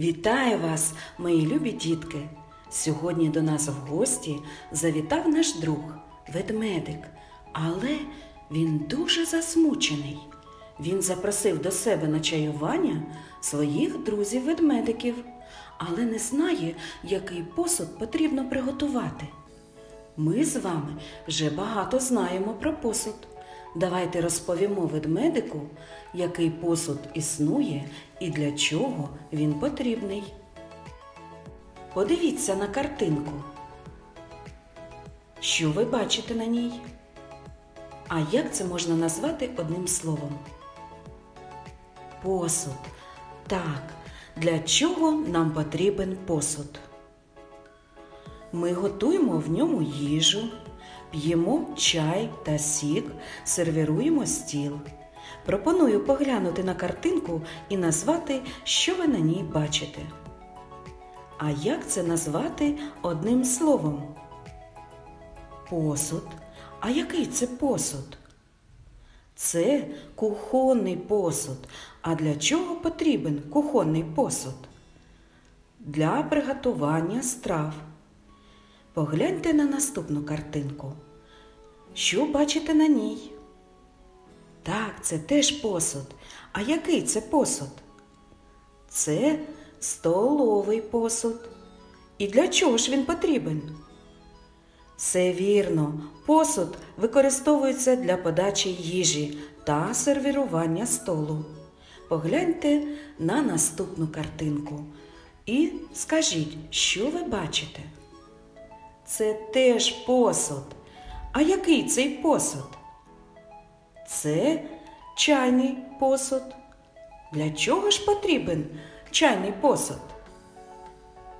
Вітаю вас, мої любі дітки! Сьогодні до нас в гості завітав наш друг, ведмедик, але він дуже засмучений. Він запросив до себе на чаювання своїх друзів-ведмедиків, але не знає, який посуд потрібно приготувати. Ми з вами вже багато знаємо про посуд. Давайте розповімо ведмедику, який посуд існує і для чого він потрібний. Подивіться на картинку. Що ви бачите на ній? А як це можна назвати одним словом? Посуд. Так, для чого нам потрібен посуд? Ми готуємо в ньому їжу, п'ємо чай та сік, сервіруємо стіл. Пропоную поглянути на картинку і назвати, що ви на ній бачите. А як це назвати одним словом? Посуд. А який це посуд? Це кухонний посуд. А для чого потрібен кухонний посуд? Для приготування страв. Погляньте на наступну картинку. Що бачите на ній? Так, це теж посуд. А який це посуд? Це столовий посуд. І для чого ж він потрібен? Все вірно, посуд використовується для подачі їжі та сервірування столу. Погляньте на наступну картинку і скажіть, що ви бачите? Це теж посуд. А який цей посуд? Це чайний посуд. Для чого ж потрібен чайний посуд?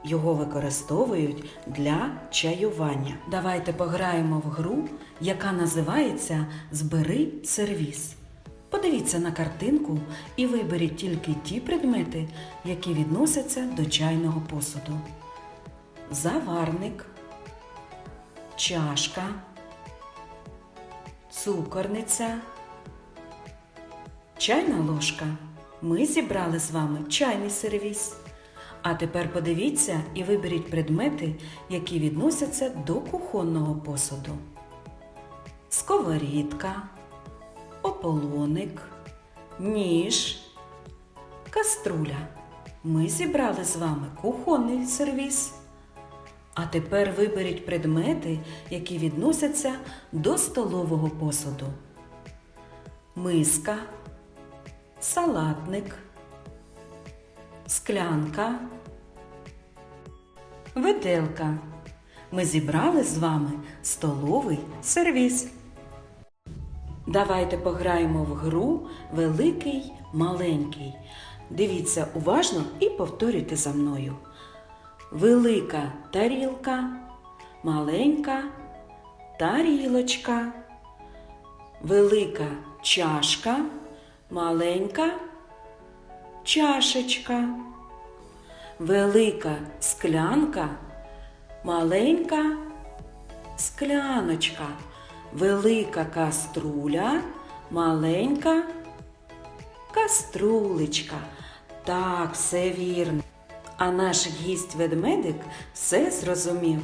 Його використовують для чаювання. Давайте пограємо в гру, яка називається Збери сервіс. Подивіться на картинку і виберіть тільки ті предмети, які відносяться до чайного посуду. Заварник, чашка, цукорниця, чайна ложка. Ми зібрали з вами чайний сервіс. А тепер подивіться і виберіть предмети, які відносяться до кухонного посуду. Сковорідка, ополоник, ніж, каструля. Ми зібрали з вами кухонний сервіс. А тепер виберіть предмети, які відносяться до столового посуду. Миска, салатник, склянка, виделка. Ми зібрали з вами столовий сервіс. Давайте пограємо в гру великий маленький. Дивіться уважно і повторюйте за мною. Велика тарілка, маленька тарілочка, велика чашка, маленька чашечка, велика склянка, маленька скляночка, велика каструля, маленька каструлечка. Так, все вірно. А наш гість ведмедик все зрозумів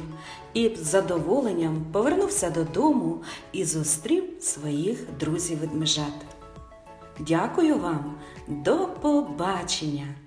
і з задоволенням повернувся додому і зустрів своїх друзів ведмежат. Дякую вам, до побачення!